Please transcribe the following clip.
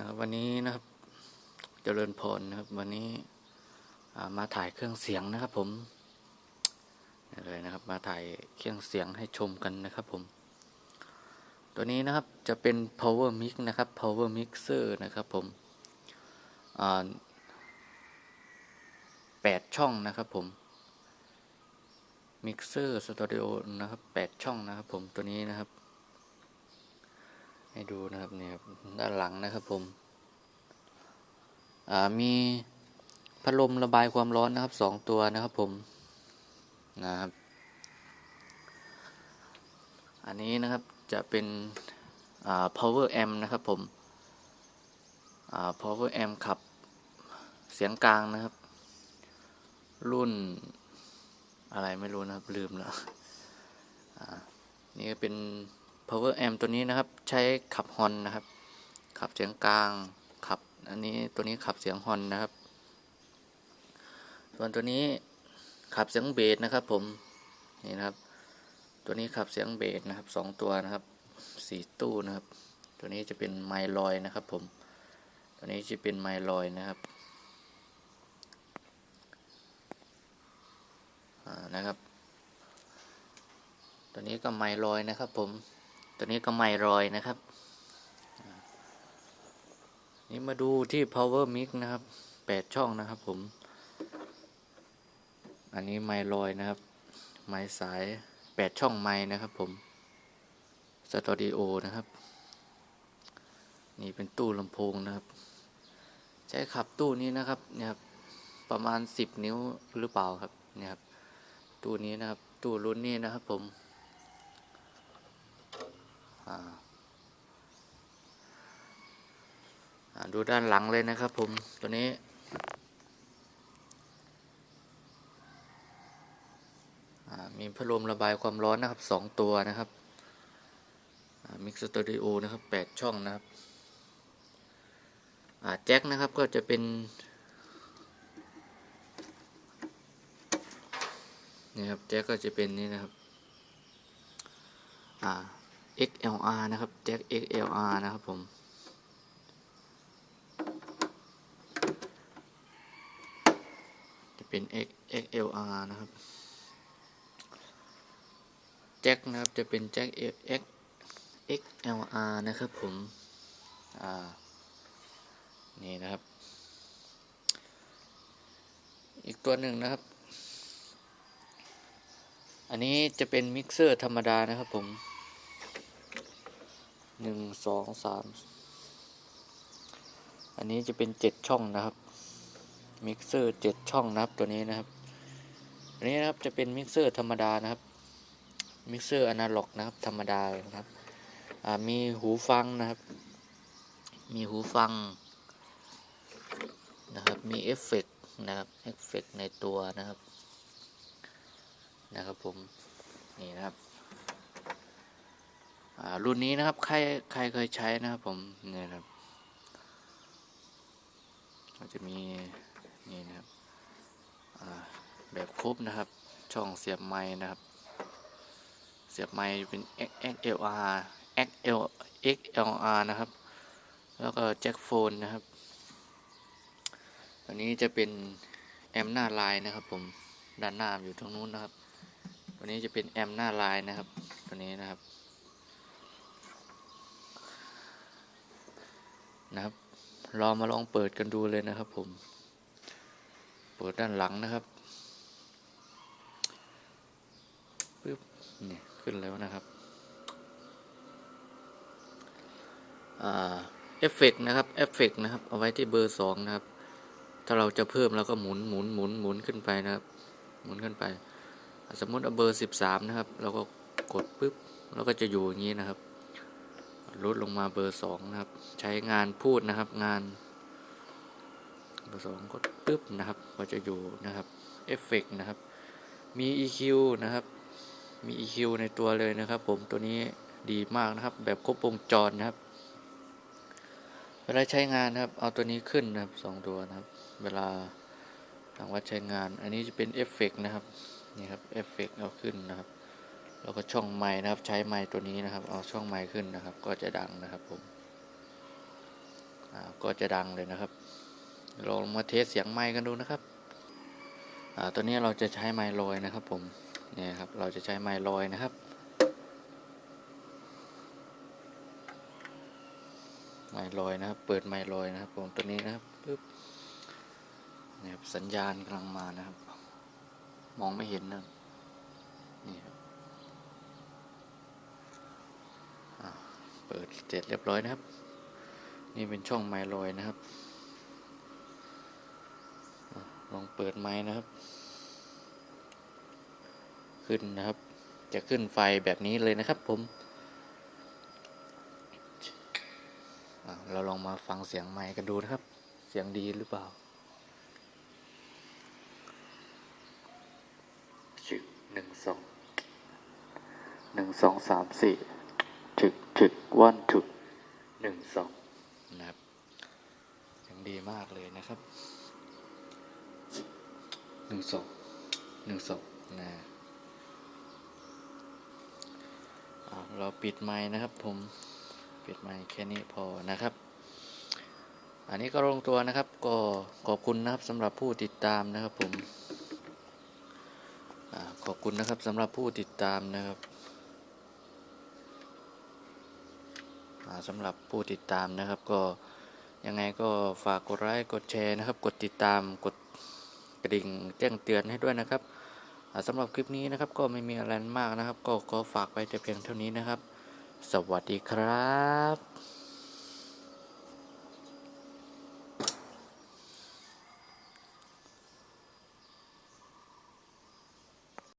นะครับวันนี้นะครับเจริญพรนะครับ วันนี้มาถ่ายเครื่องเสียงนะครับผมนี่เลยนะครับ มาถ่ายเครื่องเสียงให้ชมกันนะครับผม ตัวนี้นะครับจะเป็น power mix นะครับ power mixer นะครับผมแปดช่องนะครับผม mixer studio นะครับแปดช่องนะครับผมตัวนี้นะครับ ให้ดูนะครับเนี่ยด้านหลังนะครับผมอ่ามีพัดลมระบายความร้อนนะครับสองตัวนะครับผมนะครับ อันนี้นะครับจะเป็นอ่า power amp นะครับผมอ่า power amp ขับเสียงกลางนะครับ รุ่นอะไรไม่รู้นะครับลืมแล้วอ่านี่ก็เป็น power amp ตัวนี้นะครับใช้ขับฮอนนะครับ ขับเสียงกลางขับอันนี้ตัวนี้ขับเสียงฮอนนะครับ ส่วนตัวนี้ขับเสียงเบสนะครับ ผมนี่นะครับ ตัวนี้ขับเสียงเบสนะครับสองตัวนะครับสี่ตู้นะครับ ตัวนี้จะเป็นไมลอยนะครับ ผม ตัวนี้จะเป็นไมลอยนะครับนะครับ ตัวนี้ก็ไมลอยนะครับผม ตัวนี้ก็ไม่ลอยนะครับ นี่มาดูที่ power mix นะครับแปดช่องนะครับผม อันนี้ไม่ลอยนะครับ ไม้สายแปดช่องไม้นะครับผมสตอดิโอนะครับ นี่เป็นตู้ลำโพงนะครับ ใช้ขับตู้นี้นะครับเนี่ยครับประมาณสิบนิ้วหรือเปล่าครับเนี่ยครับตู้นี้นะครับ ตู้รุ่นนี้นะครับผม อ่า อ่า ดูด้านหลังเลยนะครับผมตัวนี้ มีพัดลมระบายความร้อนนะครับสองตัวนะครับมิกซ์สตูดิโอนะครับแปดช่องนะครับแจ็คนะครับก็จะเป็นนี่ครับแจ็คก็จะเป็นนี่นะครับ XLR นะครับแจ็ค XLR นะครับผม จะ เป็น X XLR นะครับแจ็คนะครับจะเป็นแจ็ค X XLR นะครับผมอ่านี่นะครับ อีกตัวหนึ่งนะครับ อันนี้จะเป็นมิกเซอร์ธรรมดานะครับผมหนึ่งสองสามอันนี้จะเป็นเจ็ดช่องนะครับ มิกเซอร์เจ็ดช่องนะครับตัวนี้นะครับอันนี้นะครับจะเป็นมิกเซอร์ธรรมดานะครับมิกเซอร์อนาล็อกนะครับธรรมดานะครับมีหูฟังนะครับ มีหูฟังนะครับมีเอฟเฟกนะครับเอฟเฟกในตัวนะครับนะครับผมนี่นะครับรุ่นนี้นะครับใครใครเคยใช้นะครับผมเนี่ยนะครับก็จะมี นี่นะครับแบบครบนะครับ ช่องเสียบไม้นะครับ เสียบไม้เป็น XLR XL XLR นะครับ แล้วก็แจ็คโฟนนะครับอันนี้จะเป็นแอมหน้าลายนะครับ ผมด้านหน้าอยู่ตรงนู้นนะครับตัวนี้จะเป็นแอมหน้าลายนะครับตัวนี้นะครับนะครับ เรามาลองเปิดกันดูเลยนะครับผม เปิดด้านหลังนะครับปึ๊บเนี่ยขึ้นแล้วนะครับเอฟเฟกนะครับเอฟเฟกนะครับ เอาไว้ที่เบอร์สองนะครับ ถ้าเราจะเพิ่มเราก็หมุนหมุนหมุนหมุนขึ้นไปนะครับ หมุนขึ้นไป สมมติเอาเบอร์สิบสามนะครับ เราก็กดปึ๊บแล้วก็จะอยู่อย่างนี้นะครับ ลดลงมาเบอร์สองนะครับ ใช้งานพูดนะครับ งาน เบอร์สองกดปึ๊บนะครับ ก็จะอยู่นะครับเอฟเฟกนะครับ มี EQ นะครับ มี EQ ในตัวเลยนะครับ ผมตัวนี้ดีมากนะครับ แบบครบวงจรนะครับ เวลาใช้งานนะครับ เอาตัวนี้ขึ้นนะครับสองตัวนะครับ เวลาทางวัดใช้งาน อันนี้จะเป็นเอฟเฟกนะครับนี่ครับเอฟเฟกเอาขึ้นนะครับแล้วก็ช่องไม้นะครับ ใช้ไม้ตัวนี้นะครับ เอาช่องไม้ขึ้นนะครับ ก็จะดังนะครับผมก็จะดังเลยนะครับ ลองมาเทสเสียงไมค์กันดูนะครับตัวนี้เราจะใช้ไมค์ลอยนะครับ ผมเนี่ยครับเราจะใช้ไมค์ลอยนะครับ ไมค์ลอยนะครับ เปิดไมค์ลอยนะครับ ผมตัวนี้นะครับปึ๊บเนี่ยครับสัญญาณกำลังมานะครับ มองไม่เห็นนะนี่ครับเปิดเสร็จเรียบร้อยนะครับ นี่เป็นช่องไมค์ลอยนะครับ ลองเปิดไมค์นะครับ ขึ้นนะครับ จะขึ้นไฟแบบนี้เลยนะครับผมอะเราลองมาฟังเสียงไมค์กันดูนะครับ เสียงดีหรือเปล่าจึกหนึ่งสองหนึ่งสองสามสี่จึกจึกวันถึกหนึ่งสองนะครับเสียงดีมากเลยนะครับ หนึ่งสองหนึ่งสองนะเราปิดไม้นะครับผมปิดไม้แค่นี้พอนะครับ อันนี้ก็ลงตัวนะครับ ก็ขอบคุณนะครับสำหรับผู้ติดตามนะครับผมอขอบคุณนะครับสำหรับผู้ติดตามนะครับสำหรับผู้ติดตามนะครับ ก็ยังไงก็ฝากกดไลค์กดแชร์นะครับ กดติดตามกด กระดิ่งแจ้งเตือนให้ด้วยนะครับสำหรับคลิปนี้นะครับก็ไม่มีอะไรมากนะครับ ก็ขอฝากไปแต่เพียงเท่านี้นะครับ สวัสดีครับ